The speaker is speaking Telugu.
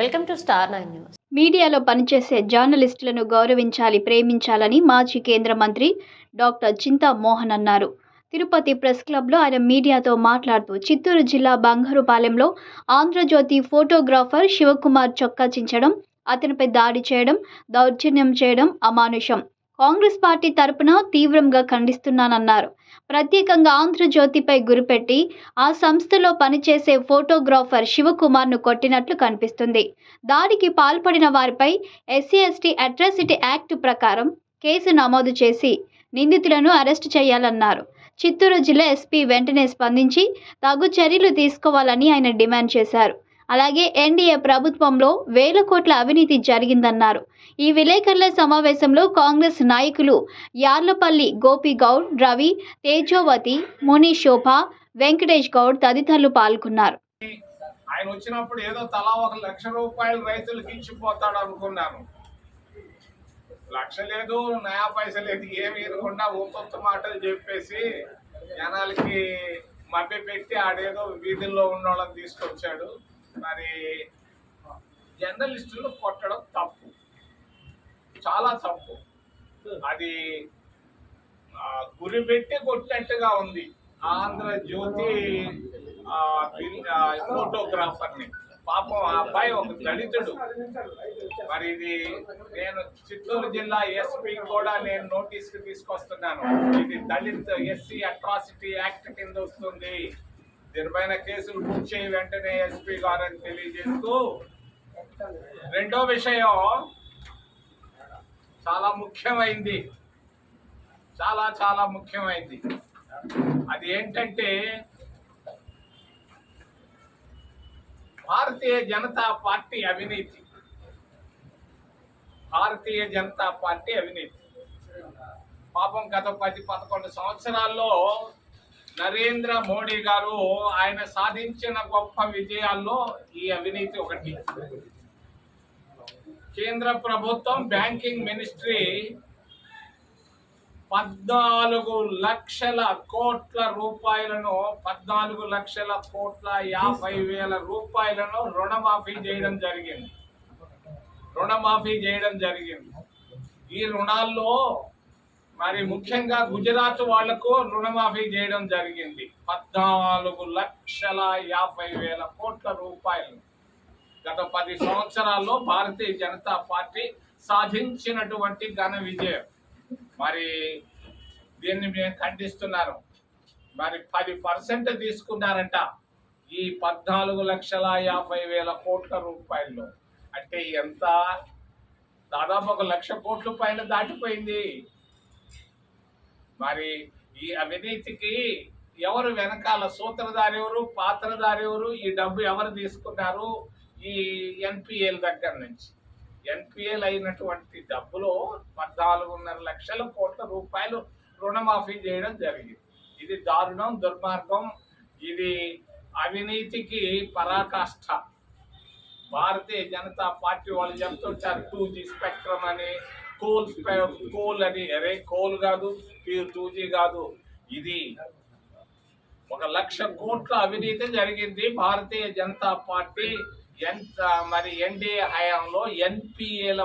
Welcome to star nine news. మీడియాలో పనిచేసే జర్నలిస్టులను గౌరవించాలి ప్రేమించాలని మాజీ కేంద్ర మంత్రి డాక్టర్ చింతా మోహన్ అన్నారు. తిరుపతి ప్రెస్ క్లబ్లో ఆయన మీడియాతో మాట్లాడుతూ చిత్తూరు జిల్లా బంగారుపాలెంలో ఆంధ్రజ్యోతి ఫోటోగ్రాఫర్ శివకుమార్ చొక్కా చించడం అతనిపై దాడి చేయడం దౌర్జన్యం చేయడం అమానుషం. కాంగ్రెస్ పార్టీ తరపున తీవ్రంగా ఖండిస్తున్నానన్నారు. ప్రత్యేకంగా ఆంధ్రజ్యోతిపై గురిపెట్టి ఆ సంస్థలో పనిచేసే ఫోటోగ్రాఫర్ శివకుమార్ను కొట్టినట్లు కనిపిస్తుంది. దాడికి పాల్పడిన వారిపై ఎస్సీ ఎస్టీ అట్రాసిటీ యాక్ట్ ప్రకారం కేసు నమోదు చేసి నిందితులను అరెస్ట్ చేయాలన్నారు. చిత్తూరు జిల్లా ఎస్పీ వెంటనే స్పందించి తగు చర్యలు తీసుకోవాలని ఆయన డిమాండ్ చేశారు. అలాగే ఎన్డీఏ ప్రభుత్వంలో వేల కోట్ల అవినీతి జరిగిందన్నారు. ఈ విలేకరుల సమావేశంలో కాంగ్రెస్ నాయకులు యార్లపల్లి గోపిగౌడ్ రవి తేజోవతి ముని శోభ వెంకటేష్ గౌడ్ తదితరులు పాల్గొన్నారు. ఆయన వచ్చినప్పుడు ఏదో తలా ఒక లక్ష రూపాయలు రైతులకు ఇచ్చిపోతాడు అనుకున్నాను. లక్ష లేదు నయా పైస లేదు ఏమి ఇరకుండా ఊపొత్తు మాటలు చెప్పేసి జనాలకి మభ్య పెట్టి ఆడేదో వీధుల్లో ఉన్న వాళ్ళని తీసుకొచ్చాడు. మరి జర్నలిస్టులు కొట్టడం తప్పు. చాలా తప్పు. అది గురి పెట్టి కొట్టినట్టుగా ఉంది ఆంధ్రజ్యోతి ఫోటోగ్రాఫర్ని. పాపం ఆ అబ్బాయి ఒక దళితుడు. మరి ఇది నేను చిత్తూరు జిల్లా ఎస్పీ కూడా నేను నోటీస్కి తీసుకొస్తున్నాను. ఇది దళిత్ ఎస్సీ అట్రాసిటీ యాక్ట్ కింద వస్తుంది. దీనిపైన కేసులు బుక్ చేయి వెంటనే ఎస్పీ గారని తెలియజేస్తూ రెండో విషయం చాలా ముఖ్యమైంది. చాలా చాలా ముఖ్యమైంది. అది ఏంటంటే భారతీయ జనతా పార్టీ అవినీతి. భారతీయ జనతా పార్టీ అవినీతి. పాపం గత పది పదకొండు సంవత్సరాల్లో నరేంద్ర మోడీ గారు ఆయన సాధించిన గొప్ప విజయాల్లో ఈ అవినీతి ఒకటి. కేంద్ర ప్రభుత్వం బ్యాంకింగ్ మినిస్ట్రీ పద్నాలుగు లక్షల కోట్ల రూపాయలను పద్నాలుగు లక్షల కోట్ల యాభై వేల రూపాయలను రుణమాఫీ చేయడం జరిగింది. రుణమాఫీ చేయడం జరిగింది. ఈ రుణాల్లో మరి ముఖ్యంగా గుజరాత్ వాళ్ళకు రుణమాఫీ చేయడం జరిగింది. పద్నాలుగు లక్షల యాభై వేల కోట్ల రూపాయలు. గత పది సంవత్సరాల్లో భారతీయ జనతా పార్టీ సాధించినటువంటి ఘన విజయం. మరి దీన్ని మేము ఖండిస్తున్నారు. మరి పది పర్సెంట్ తీసుకున్నారంట ఈ పద్నాలుగు లక్షల యాభై వేల కోట్ల రూపాయలు అంటే ఎంత? దాదాపు ఒక లక్ష కోట్ల పైన దాటిపోయింది. మరి ఈ అవినీతికి ఎవరు వెనకాల సూత్రధారి ఎవరు పాత్రధారి ఎవరు ఈ డబ్బు ఎవరు తీసుకున్నారు? ఈ ఎన్పిఎల్ దగ్గర నుంచి. ఎన్పిఎల్ అయినటువంటి డబ్బులో పద్నాలుగున్నర లక్షల కోట్ల రూపాయలు రుణమాఫీ చేయడం జరిగింది. ఇది దారుణం దుర్మార్గం. ఇది అవినీతికి పరాకాష్ఠ భారతీయ జనతా పార్టీ వాళ్ళు చెప్తుంటారు టూ జీ స్పెక్ట్రమ్ అని. కోల్ కోల్ అని అరే కోల్ కాదు టూ జీ కాదు. ఇది ఒక లక్ష కోట్ల అవినీతి జరిగింది. భారతీయ జనతా పార్టీ ఎంత మరి ఎన్డీఏ హయాంలో ఎన్పిఏల